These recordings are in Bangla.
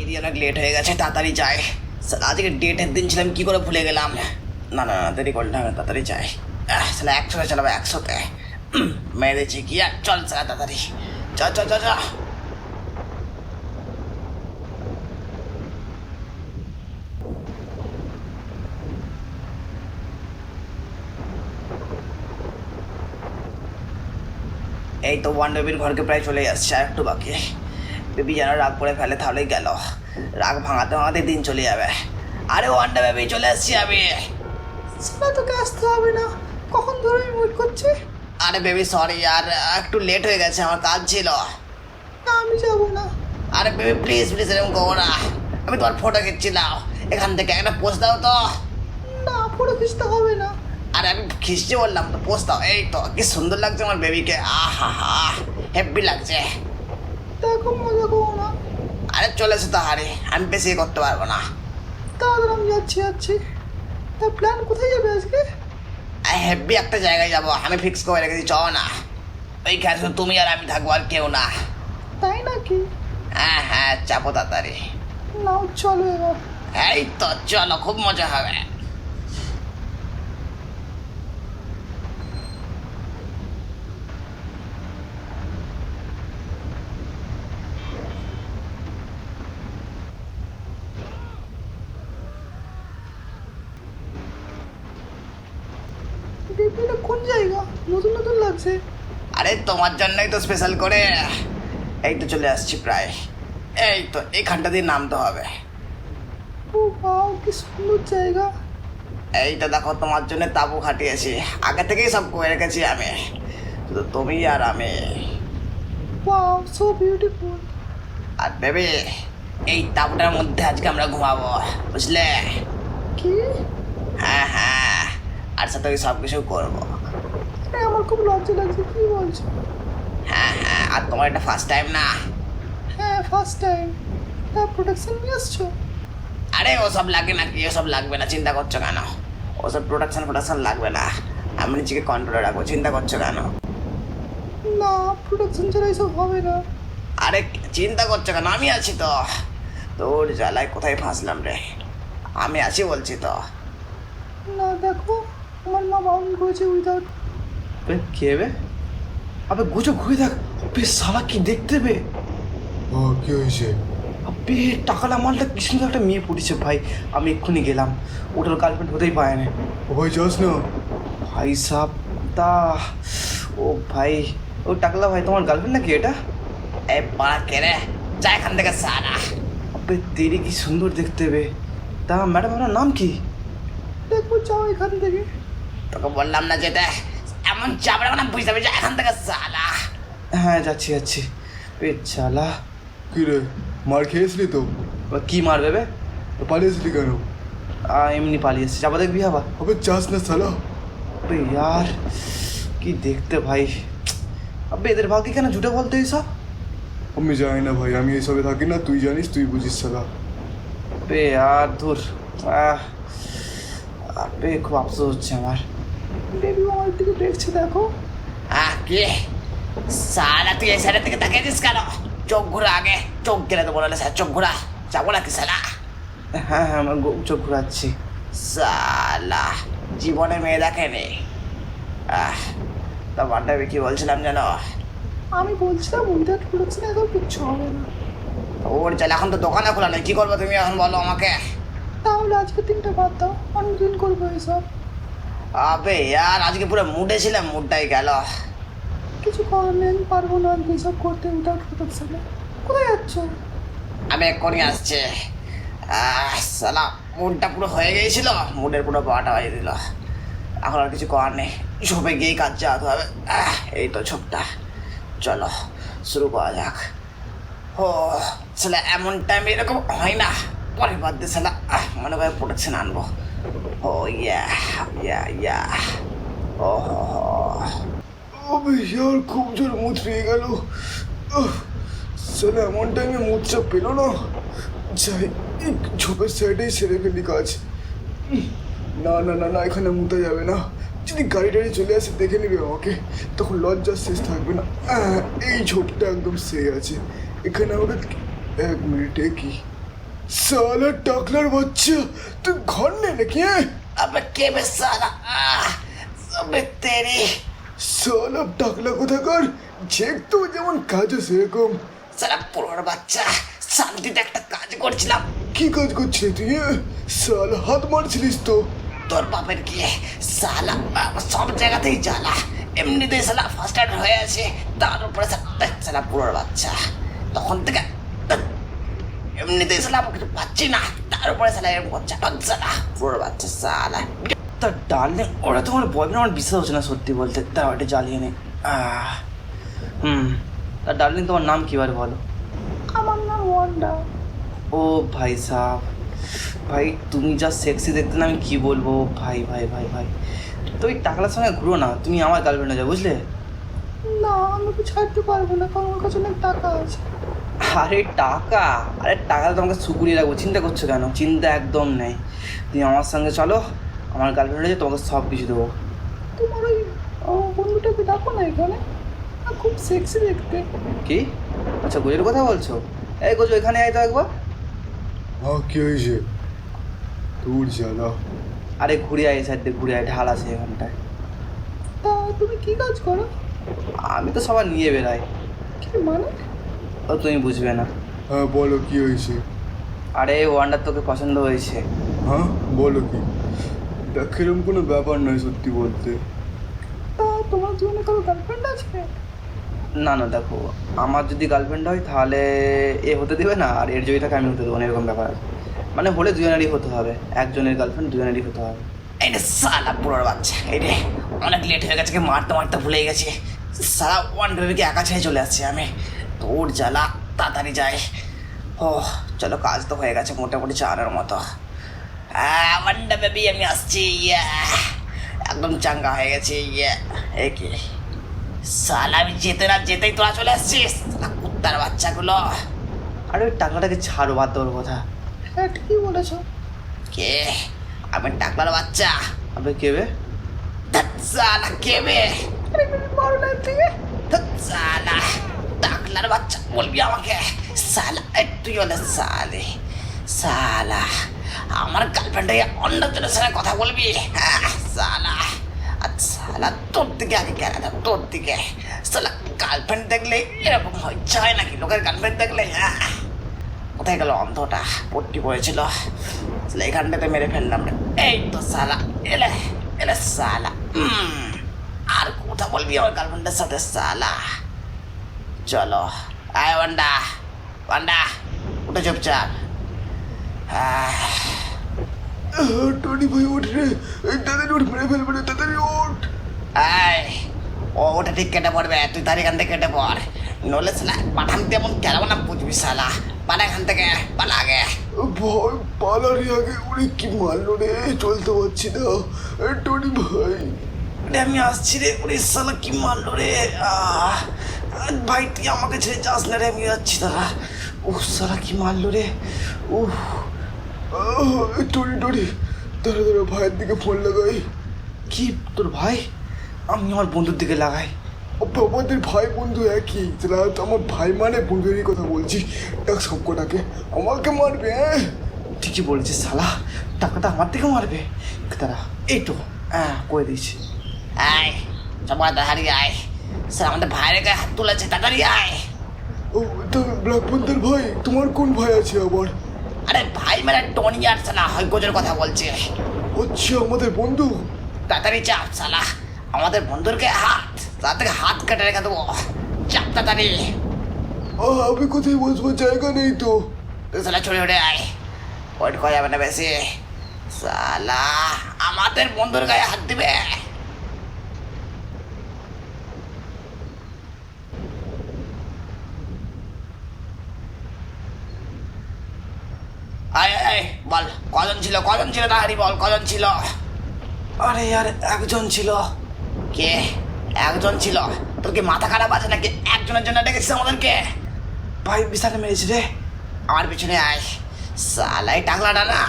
এদিকে অনেক লেট হয়ে গেছে, তাড়াতাড়ি যাই স্যার আজকে ডেটের দিন ছিলাম, কি করে ভুলে গেলাম? না না না, দেরি করলে হবে তাড়াতাড়ি যাই স্যার একশোতে চালাবো, একশোতে। মেরেছি কি? আর চল স্যার তাড়াতাড়ি। চ চ চ এই তো ওয়ান বেবির ঘরকে প্রায় চলে যাচ্ছে, আর একটু বাকি। বেবি যেন রাগ করে ফেলে তাহলেই গেল। রাগ ভাঙাতে ভাঙাতে দিন চলে যাবে। আরে ওয়ান্ডা বেবি চলে আসছি আমি। সেটা তোকে আসতে হবে না। কখন ধরে আমি ওয়েট করছি? আরে বেবি সরি আর একটু লেট হয়ে গেছে আমার কাজ ছিল। না আমি যাব না। আরে বেবি প্লিজ প্লিজ এরকম করো না। আমি তোমার ফটো খিচ্ছিলাম। এখান থেকে একটা পোস্ট দাও তো। না ফটো খিচতে হবে না। আরে আমি খিস্টি বললাম তো পোস্ট দাও। এই তো কি সুন্দর লাগছে আমার বেবিকে আহা হা হেভি লাগছে। দেখো মজা আরে চলে এসো তাহারে আমি বেশি করতে পারব না। তাহলে আমি যাচ্ছি যাচ্ছি। তা প্ল্যান কোথায় যাবে আজকে? হেভি একটা জায়গায় যাব আমি ফিক্স করে রেখেছি চ না। ওইখানে শুধু তুমি আর আমি থাকব আর কেউ না। তাই নাকি? হ্যাঁ হ্যাঁ চাপো তাড়াতাড়ি। নাও চলো এবার। এই তো চলো খুব মজা হবে। এটা কোন জায়গা? নতুন নতুন লাগছে। আরে তোমার জন্যই তো স্পেশাল করে এই তো চলে আসছি প্রায়। এই তো এখানটা দিয়ে নামতে হবে। ও বাও কি সুন্দর জায়গা। এই তো দেখো তোমার জন্য তাবু খাটিয়েছি। আগে থেকেই সব করে রেখেছি আমি। শুধু তুমি আর আমি। ওয়াও সো বিউটিফুল আর বেবি এই তাবুটার মধ্যে আজকে আমরা ঘুমাবো বুঝলে? কি? হ্যাঁ হ্যাঁ। আর সাথে সব কিছু করব। আমার খুব লজ্জা লাগছে কি বলছো? হ্যাঁ হ্যাঁ আর তোমার এটা ফার্স্ট টাইম না? হ্যাঁ ফার্স্ট টাইম তা প্রোটেকশন নিয়ে আসছো আরে ওসব লাগে না কি ওসব লাগবে না চিন্তা করছ কেন? ওসব প্রোডাকশন প্রোডাকশন লাগবে না। আমি নিজেকে কন্ট্রোলে রাখব চিন্তা করছ কেন? না প্রোটেকশন ছাড়া এসব হবে না। আরে চিন্তা করছ কেন? আমি আছি তো। তোর জ্বালায় কোথায় ফাঁসলাম রে? আমি আছি বলছি তো। না দেখো আমার মা বারণ করেছে উইদাউট কে বে আবে গুছো ঘুরে দেখ। বে সালা কি দেখতে বে? ও কি হয়েছে? আবে টাকালা মালটা কি সুন্দর একটা মেয়ে পড়েছে ভাই। আমি এক্ষুনি গেলাম। ওটার গার্লফ্রেন্ড হতেই পারে না। ও ভাই যাস না। ভাই সাহ তা ও ভাই ও টাকলা ভাই তোমার গার্লফ্রেন্ড নাকি এটা? এ পাড়া কে রে? যা এখান থেকে সারা। আবে তেরি কি সুন্দর দেখতে বে। তা ম্যাডাম আপনার নাম কি? দেখব যাও এখান থেকে। তোকে বললাম না যেতে এমন চাপড়া না বুঝতে পারছি এখান থেকে সালা। হ্যাঁ যাচ্ছি যাচ্ছি। বে চালা কি রে মার খেয়েছিলি তো? কি মারবে বে পালিয়েছিলি কেন? এমনি পালিয়ে এসেছি যাব দেখবি আবার আবে যাস না সালা। আবে यार কি দেখতে ভাই। আবে এদের ভাগ্যে কেন ঝুটে বলতে এইসব? আমি জানি না ভাই আমি এসবে থাকি না তুই জানিস তুই বুঝিস সালা। আবে আর দূর আহ আবে খুব আফসোস হচ্ছে আমার। বেবি আমার দিকে দেখছে দেখো। কি? সালা তুই এই সাইডের থেকে তাকিয়েছিস কেন? চোখ ঘুরা আগে চোখ গেলে তো বলে স্যার চোখ ঘুরা। যাব নাকি সালা? হ্যাঁ হ্যাঁ আমার চোখ ঘুরাচ্ছি। সালা জীবনে মেয়ে দেখেনি। আহ তা বান্ডাবি কি বলছিলাম যেন। আমি বলছিলাম উইদাউট প্রোটেকশন এখন কিচ্ছু হবে না। ওর চাল এখন তো দোকানে খোলা নেই কি করব তুমি এখন বলো আমাকে? তাহলে আজকে তিনটা বাদ দাও অন্যদিন করব এসব। আবে আর আজকে পুরো মুডে ছিলাম মুডটাই গেল। কিছু নেই আমি পারব না এসব করতে উইদাউট প্রোটেকশনে কোথায় যাচ্ছ? আমি এক্ষুনি আসছে। সালা মুডটা পুরো হয়ে গিয়েছিল মুডের পুরো বারোটা বাজিয়ে দিল। এখন আর কিছু করার নেই ঝোপে গিয়েই কাজ চালাতে হবে। এই তো ঝোপটা। চলো শুরু করা যাক। ও সালা এমন টাইম এরকম হয় না। পরে বাদ দিয়ে সালা। মনে করে প্রোটেকশন আনব। ও ইয়া ইয়া ইয়া ও হো হো আবে ইয়ার খুব জোর মুখ পেয়ে গেল। সালা এমন টাইমে মুখটা পেল না। যাই ঝোপের সাইডেই সেরে ফেলি কাজ। না না না না, এখানে মুতা যাবে না। যদি গাড়ি টাড়ি চলে আসে, দেখে নেবে আমাকে। তখন লজ্জার শেষ থাকবে না। এই ঝোপটা একদম সেই আছে। এখানে আমাকে এক মিনিটে কি সালা টাকলার বাচ্চা তুই ঘর নেই নাকি হ্যাঁ अबे के बे साला आह, अबे तेरी সালা টাকলা কোথাকার ঝেক তো যেমন কাজও সেরকম সালা পুরোর বাচ্চা শান্তিতে একটা কাজ করছিলাম কি কাজ করছিলি তুই হ্যাঁ? সালা হাত মারছিলিস তো তোর বাপের গিয়ে সালা আহ, সব জায়গাতেই জ্বালা এমনিতেই সালা ফার্স্ট এড হয়ে আছে তার উপরে সালা দেখ, সালা পুরোর বাচ্চা তখন থেকে দেখ, এমনিতেই সালা আমি কিছু পাচ্ছি না। তার উপরে সালা এরকম করছে সালা পুরোর বাচ্চা সালা। তা ডার্লিং ওরা তোমার বয়ফ্রেন্ড আমার বিশ্বাস হচ্ছে না সত্যি বলতে। তারা ওটা জ্বালিয়ে নে। আহ, হুম। তা ডার্লিং তোমার নাম কী বার বলো? আমার নাম ওয়ান্ডা। ও ভাই সাহ ভাই তুমি যা সেক্সি দেখতে না আমি কি বলব? ভাই ভাই ভাই ভাই। তো ওই টাকলার সঙ্গে ঘুরো না তুমি আমার গার্লফ্রেন্ডে যাও বুঝলে? না আমি ওকে ছাড়তে পারব না কারণ ওর কাছে অনেক টাকা আছে। আরে টাকা আরে টাকা তোমাকে সুকুরিয়ে রাখব। চিন্তা করছ কেন? চিন্তা একদম নেই। তুমি আমার সঙ্গে চলো আমার গার্লফ্রেন্ডে তোমাকে সব কিছু দেবো। তোমার ওই ও, বন্ধুটাকে ডাকো না এখানে। খুব সেক্সি দেখতে। কি? আচ্ছা গোজের কথা বলছো? এই গোজো এখানে আয় তো একবার। হ্যাঁ কি হয়েছে? তোর জ্বালা আরে ঘুরে আয় সাইড দিয়ে ঘুরে আয় ঢাল আছে এখানটায়। তা তুমি কি কাজ করো? আমি তো সবার নিয়ে বেরাই কি মানে? ও তুমি বুঝবে না। হ্যাঁ বলো কি হয়েছে? আরে ওয়ান্ডার তোকে পছন্দ হয়েছে। হ্যাঁ বলো কি? দেখ এরকম কোনো ব্যাপার নয় সত্যি বলতে। তা তোমার জীবনে কারও গার্লফ্রেন্ড আছে? না না দেখো আমার যদি গার্লফ্রেন্ড হয় তাহলে এ হতে দেবে না আর এর যদি থাকে আমি হতে দেবো না এরকম ব্যাপার আছে। মানে হলে দুজনেরই হতে হবে একজনের গার্লফ্রেন্ড দুজনেরই হতে হবে। এই রে সালা পুরোর বাচ্চা এই রে অনেক লেট হয়ে গেছে কি মারতে মারতে ভুলে গেছি। সালা ওয়ান একা ছেড়ে চলে আসছি আমি। তোর জ্বালা তাড়াতাড়ি যাই। ও চলো কাজ তো হয়ে গেছে মোটামুটি চারের মতো। ওয়ান্ডা বেবি আমি আসছি ইয়া। একদম চাঙ্গা হয়ে গেছে ইয়া। এ কি? সালা আমি যেতে না যেতেই তোরা চলে আসছিস? কুত্তার বাচ্চাগুলো। আরে ওই টাকাটাকে ছাড়ো বাদ দেওয়ার কথা। হ্যাঁ ঠিকই বলেছ। কে? আমি টাকলার বাচ্চা। আবে কেবে সালা কে বে? আরে তুমি মারো না এর সালা টাকলার বাচ্চা বলবি আমাকে? সালা তুই হলে সালে। সালা, আমার গার্লফ্রেন্ড অন্য জনের সঙ্গে কথা বলবি? হ্যাঁ সালা। সালা, তোর দিকে আগে কেন না তোর দিকে। সালা গার্লফ্রেন্ড দেখলে এরকম হয় নাকি লোকের গার্লফ্রেন্ড দেখলে? হ্যাঁ। কোথায় গেল অন্ধটা? পট্টি পড়েছিল। এখানটাতে মেরে ফেললাম। এই তো সালা, এলে এলে সালা। আর কথা বলবি আমার গার্লফ্রেন্ডের সাথে, সালা? চলো। আয় ওয়ান্ডা ওয়ান্ডা উঠে চুপচাপ। টনি ভাই ওঠ রে। তাড়াতাড়ি ওঠ মেরে ফেলবে রে তাড়াতাড়ি ওঠ। আয় ও ওটা ঠিক কেটে পড়বে তুই তার এখান থেকে কেটে পড়। নলে সালা পাঠান তেমন কেন না বুঝবি সালা পালা এখান থেকে পালা আগে। ভয় পালারই আগে। উনি কি মারলো রে? চলতে পারছি না। টনি ভাই। আমি আসছি রে ওরে সালা কি মারলো রে? আহ, আহ, ভাই তুই আমাকে ছেড়ে যাস না রে আমি যাচ্ছি দাদা ও সালা কি মারলো রে? এ, টনি টনি দাঁড়া দাঁড়া ভাইয়ের দিকে ফোন লাগাই। কি তোর ভাই? আমি আমার বন্ধুর দিকে লাগাই। ও, আমাদের ভাই বন্ধু একই তারা তো আমার ভাই মানে বন্ধুরই কথা বলছি। ডাক সব কটাকে আমাকে মারবে হ্যাঁ? ঠিকই বলেছিস শালা। টাকাটা আমার থেকে মারবে। তারা এই তো হ্যাঁ করে দিয়েছি। আয় সবাই তাড়াতাড়ি আয়। স্যার আমাদের ভাইয়ের গায়ে হাত তুলেছে তাড়াতাড়ি আয়। ও তো ব্ল্যাক পন্থার ভাই তোমার কোন ভাই আছে আবার? আরে ভাই মানে টনি আর সালা হয় গোজের কথা বলছে। হচ্ছে আমাদের বন্ধু। তাড়াতাড়ি চাপ সালা আমাদের বন্ধুর গায়ে হাত তার থেকে হাত কেটে রেখে দেবো। চাপ তাড়াতাড়ি। আহ, আমি কোথায় বসবো? জায়গা নেই তো। তুই সালা ছড়ে উঠে আয়। ওয়েট করা যাবে না বেশি। সালা আমাদের বন্ধুর গায়ে হাত দিবে আয় আয়, আয় বল কজন ছিল কজন ছিল তাহারি বল কজন ছিল? আরে আর একজন ছিল। কে? একজন ছিল? তোর কি মাথা খারাপ আছে নাকি একজনের জন্য ডেকেছিস আমাদেরকে? ভাই বিশালে মেরেছে রে। আমার পিছনে আয়। সালাই টাকলাটা না?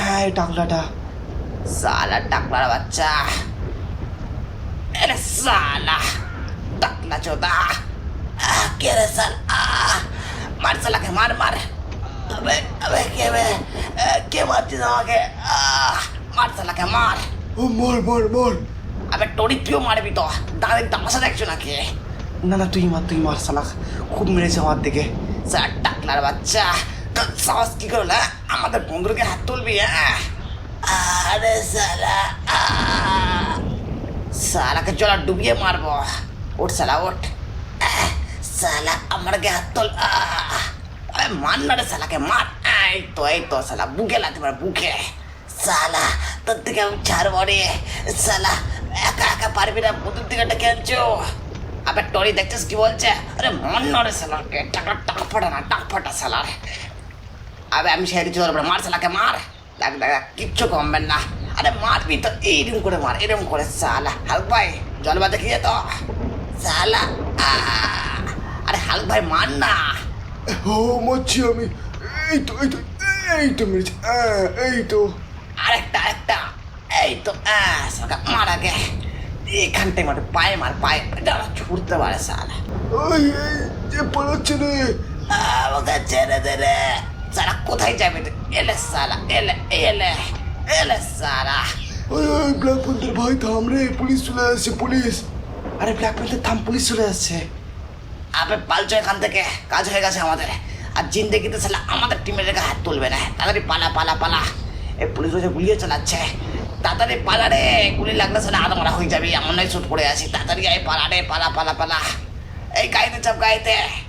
হ্যাঁ এই টাকলাটা। সালা টাকলার বাচ্চা। এরে সালা টাকলা চোদা। কে রে সাল মার সালাকে মার মার। আবে আবে কে মারছিস আমাকে আহ, মার শালাকে মার ও মার মার মার আবে টরি তুইও মারবি তো দাঁড়িয়ে তামাশা দেখছ নাকি না না তুই মার তুই মার শালা খুব মেরেছে আমার দিকে স্যার টাকলার বাচ্চা তোর সাহস কি করল হ্যাঁ? আমাদের বন্ধুকে হাত তুলবি হ্যাঁ আরে সালা আহ! সালাকে চলা ডুবিয়ে মারবো ওঠ সালা ওঠ আহ! সালা আমার গায়ে হাত তোল আহ! মার না রে সালাকে মার। এই তো এই তো সালা বুকে লাগতে পারে, বুকে। সালা তোর থেকে আমি ছাড়বো সালা একা একা পারবি না বন্ধুর দিকে ডেকে আনছো আবার টরি, দেখছিস কি বলছে? আরে মন নড়ে সালারকে টাকা, টাক ফাটা না, টাক ফাটা সালার আবে, আমি সেই কিছু ধরবো মার সালাকে মার। দেখ দেখ কিচ্ছু কমবেন না। আরে, মারবি তো এইরকম করে মার, এরকম করে সালা হালক ভাই জল বাদে খেয়ে তো। সালা! আরে, হালক ভাই, মার না। ও মারছি আমি। এই তো এই তো এই তো মেরেছি। এই তো। আরেকটা আরেকটা। এই তো আহ সালা মার আগে এখানটায় মার পায়ে মার পায়ে। দাঁড়া ছুটতে পারে সালা। ওই এই যে পালাচ্ছে রে। আমাকে ছেড়ে দে রে। সারা কোথায় যাবে এলে সালা এলে এলে এলে সারা ওই ওই ব্ল্যাক প্যান্থার ভাই থাম রে পুলিশ চলে আসছে পুলিশ। আরে ব্ল্যাক প্যান্থার থাম পুলিশ চলে আসছে। আবে পালছো এখান থেকে, কাজ হয়ে গেছে আমাদের। আর জিন্দেগিতে ছেলে আমাদের টিমের রেখে হাত তুলবে না। তাড়াতাড়ি পালা পালা পালা। এই পুলিশ রয়েছে গুলিয়ে চালাচ্ছে। তাড়াতাড়ি পালা রে, গুলি লাগলে ছেলে আর মারা হয়ে যাবি। এমন নয় শ্যুট করে আছি। তাড়াতাড়ি আয়, পালা রে, পালা পালা পালা। এই গাইতে চাপ, গাড়িতে।